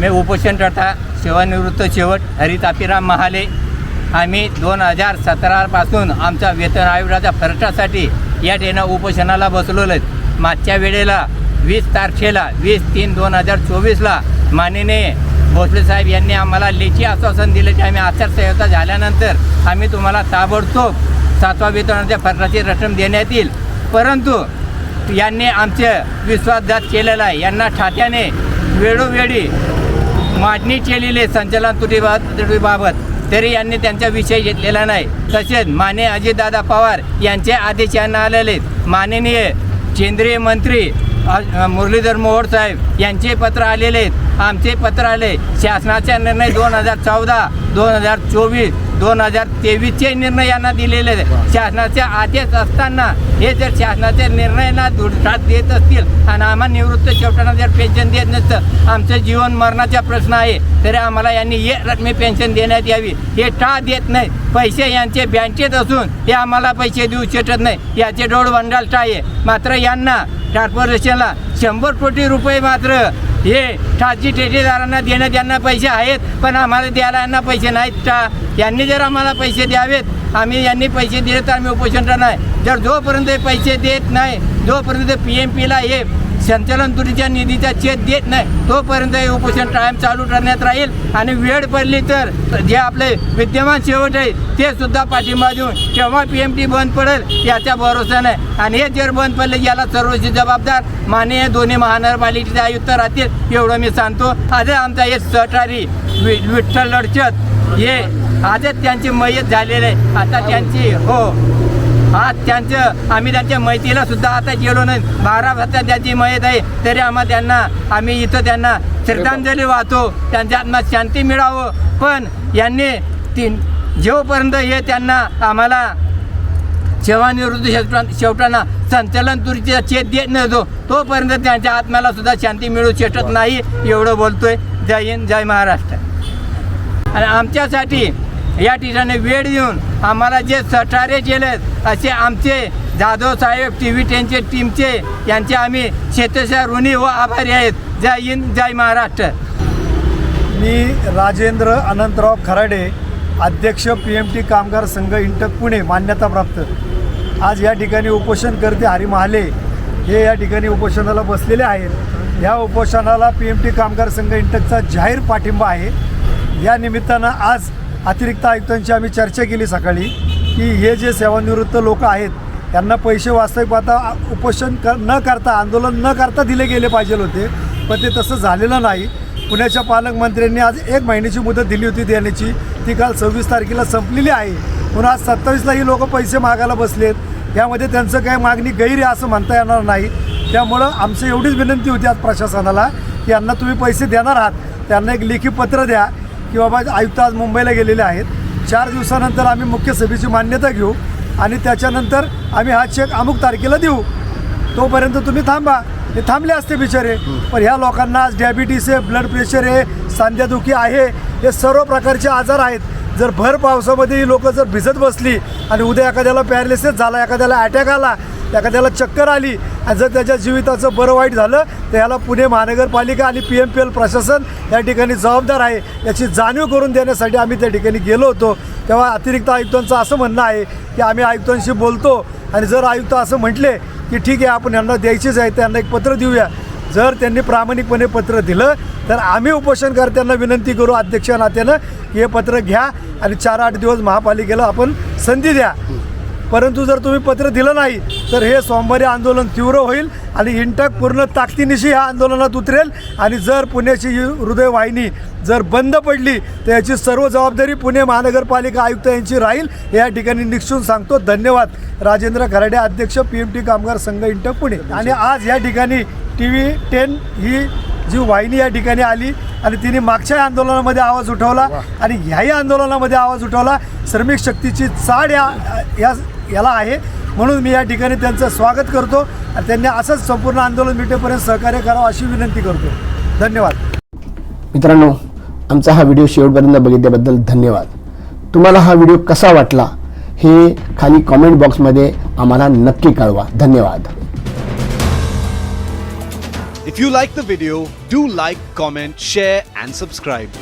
मी उपोषण टाटा सेवानिवृत्त शेवट हरितापिराम महाले। आम्ही दोन हजार सतरापासून आमचा वेतन आयोगाच्या फरटासाठी या ठिकाणी उपोषणाला बसलेलो आहेत. मागच्या वेळेला वीस तारखेला वीस तीन दोन हजार चोवीसला माननीय भोसले साहेब यांनी आम्हाला लेखी आश्वासन दिले की आम्ही आचारसंहिता झाल्यानंतर आम्ही तुम्हाला ताबडतोब सातवा वेतनाच्या फरटाची रक्कम देण्यात येईल. परंतु यांनी आमचे विश्वासघात केलेला आहे. यांना ठात्याने वेळोवेळी मांडणी केलेली संचलन संचालन तुटीबाबत तरी यांनी त्यांचा विषय घेतलेला नाही. तसेच माने अजितदादा पवार यांचे आदेश यांना आलेले आहेत. माननीय केंद्रीय मंत्री मुरलीधर मोहोळ साहेब यांचे पत्र आलेले आहेत. आमचे पत्र आले. शासनाचा निर्णय दोन हजार चौदा दोन हजार चोवीस दोन हजार तेवीसचे निर्णय यांना दिलेले शासनाचे आदेश असताना हे जर शासनाचे निर्णयाला दुडसाट देत असतील आणि आम्हाला निवृत्त शेवटांना जर पेन्शन देत नसतं आमचं जीवन मरणाचा प्रश्न आहे तरी आम्हाला यांनी हे रकमी पेन्शन देण्यात यावी. हे का देत नाही? पैसे यांचे बँकेत असून हे आम्हाला पैसे देऊ शकत नाही. याचे डोळ बंडाल आहे? मात्र यांना कॉर्पोरेशनला शंभर कोटी रुपये मात्र हे खाजगी ठेकेदारांना देण्यात यांना पैसे आहेत पण आम्हाला द्यायला यांना पैसे नाहीत का? यांनी जर आम्हाला पैसे द्यावेत आम्ही यांनी पैसे दिले तर आम्ही उपोषण करणार. नाही जर जोपर्यंत पैसे देत नाही जोपर्यंत पी एम पीला हे संचालन तुरीच्या निधीचा चेत देत नाही. तोपर्यंत हे उपोषण कायम चालू करण्यात राहील आणि वेळ पडली तर जे आपले विद्यमान शेवट आहे ते सुद्धा पाठिंबा देऊन केव्हा पी एम टी बंद पडेल याचा भरोसा नाही. आणि हे जर बंद पडले याला सर्वोच्च जबाबदार माननीय दोन्ही महानगरपालिकेचे आयुक्त राहतील एवढं मी सांगतो. आज आमचा हे सहकारी वि विठ्ठल लडचत हे आजच त्यांची मयत झालेले आहे. आता त्यांची हो. आज त्यांचं आम्ही त्यांच्या मैतीला सुद्धा आता गेलो नाही. बारा वाजता त्यांची मयत आहे तरी आम्हा त्यांना आम्ही इथं त्यांना श्रद्धांजली वाहतो त्यांच्या आत्मा शांती मिळावं. पण यांनी तीन जेवपर्यंत हे त्यांना आम्हाला सेवानिवृत्ती शेवटा शेवटांना संचलन तुरीचा चेत देत नव्हतो तोपर्यंत त्यांच्या आत्म्याला सुद्धा शांती मिळू शकत नाही एवढं बोलतोय. जय हिंद जय महाराष्ट्र. आणि आमच्यासाठी या ठिकाणी वेळ देऊन आम्हाला जे सठारे केलेत असे आमचे जाधव साहेब टी व्ही टेनचे टीमचे यांचे आम्ही शेतशा ऋणी व आभारी आहेत. जय हिंद जय महाराष्ट्र. मी राजेंद्र अनंतराव खराडे अध्यक्ष पी एम टी कामगार संघ इंटक पुणे मान्यताप्राप्त आज या ठिकाणी उपोषण करते हरी महाले. हे या ठिकाणी उपोषणाला बसलेले आहेत. या उपोषणाला पी एम टी कामगार संघ इंटकचा जाहीर पाठिंबा आहे. या निमित्तानं आज अतिरिक्त आयुक्तांची आम्ही चर्चा केली सकाळी की हे जे सेवानिवृत्त लोक आहेत त्यांना पैसे वास्तविक आता उपोषण कर न करता आंदोलन न करता दिले गेले पाहिजे होते पण ते तसं झालेलं नाही. पुण्याच्या पालकमंत्र्यांनी आज एक महिन्याची मुदत दिली होती देण्याची. ती काल सव्वीस तारखेला संपलेली आहे. म्हणून आज सत्तावीसला ही लोक पैसे मागायला बसलेत. यामध्ये त्यांचं काय मागणी गैर आहे असं म्हणता येणार नाही. त्यामुळं आमची एवढीच विनंती होती आज प्रशासनाला की यांना तुम्ही पैसे देणार आहात. त्यांना एक लेखी पत्र द्या. की बाबा आयुक्त आज मुंबईला गेलेले आहेत. चार दिवसानंतर आम्ही मुख्य सभेची मान्यता घेऊ आणि त्याच्यानंतर आम्ही हा चेक अमुक तारखेला देऊ. तोपर्यंत तुम्ही थांबा. हे थांबले असते बिचारे. पण ह्या लोकांना आज डायबिटीस आहे ब्लड प्रेशर आहे सांध्यादुखी आहे हे सर्व प्रकारचे आजार आहेत. जर भर पावसामध्ये ही लोक जर भिजत बसली आणि उद्या एखाद्याला पॅरालिसिस झाला एखाद्याला अटॅक आला एखाद्याला चक्कर आली आणि जर त्याच्या जीविताचं बरं वाईट झालं तर ह्याला पुणे महानगरपालिका आणि पी एम पी एल प्रशासन या ठिकाणी जबाबदार आहे. याची जाणीव करून देण्यासाठी आम्ही त्या ठिकाणी गेलो होतो. तेव्हा अतिरिक्त आयुक्तांचं असं म्हणणं आहे की आम्ही आयुक्तांशी बोलतो आणि जर आयुक्त असं म्हटले की ठीक आहे आपण यांना द्यायचीच आहे त्यांना एक पत्र देऊया. जर त्यांनी प्रामाणिकपणे पत्र दिलं तर आम्ही उपोषणकर्त्यांना विनंती करू अध्यक्ष नात्यानं की हे पत्र घ्या आणि चार आठ दिवस महापालिकेला आपण संधी द्या. परंतु जर तुम्ही पत्र दिलं नाही तर हे सोमवारी आंदोलन तीव्र होईल आणि इंटक पूर्ण ताकदीनिशी ह्या आंदोलनात उतरेल. आणि जर पुण्याची ही हृदयवाहिनी जर बंद पडली तर याची सर्व जबाबदारी पुणे महानगरपालिका आयुक्त यांची राहील. या ठिकाणी निक्षून सांगतो धन्यवाद. राजेंद्र खराडे अध्यक्ष पी एम टी कामगार संघ इंटक पुणे. आणि आज या ठिकाणी टी व्ही टेन ही जी वाहिनी या ठिकाणी आली आणि तिने मागच्या आंदोलनामध्ये आवाज उठवला आणि ह्याही आंदोलनामध्ये आवाज उठवला. श्रमिक शक्तीची चाड या या याला आहे. म्हणून मी या ठिकाणी त्यांचं स्वागत करतो आणि त्यांनी असंच संपूर्ण आंदोलन मिटेपर्यंत सहकार्य करावं अशी विनंती करतो. धन्यवाद. मित्रांनो आमचा हा व्हिडिओ शेवटपर्यंत बघितल्याबद्दल धन्यवाद. तुम्हाला हा व्हिडिओ कसा वाटला हे खाली कॉमेंट बॉक्समध्ये आम्हाला नक्की कळवा. धन्यवाद. If you like the video, do like, comment, share, and subscribe.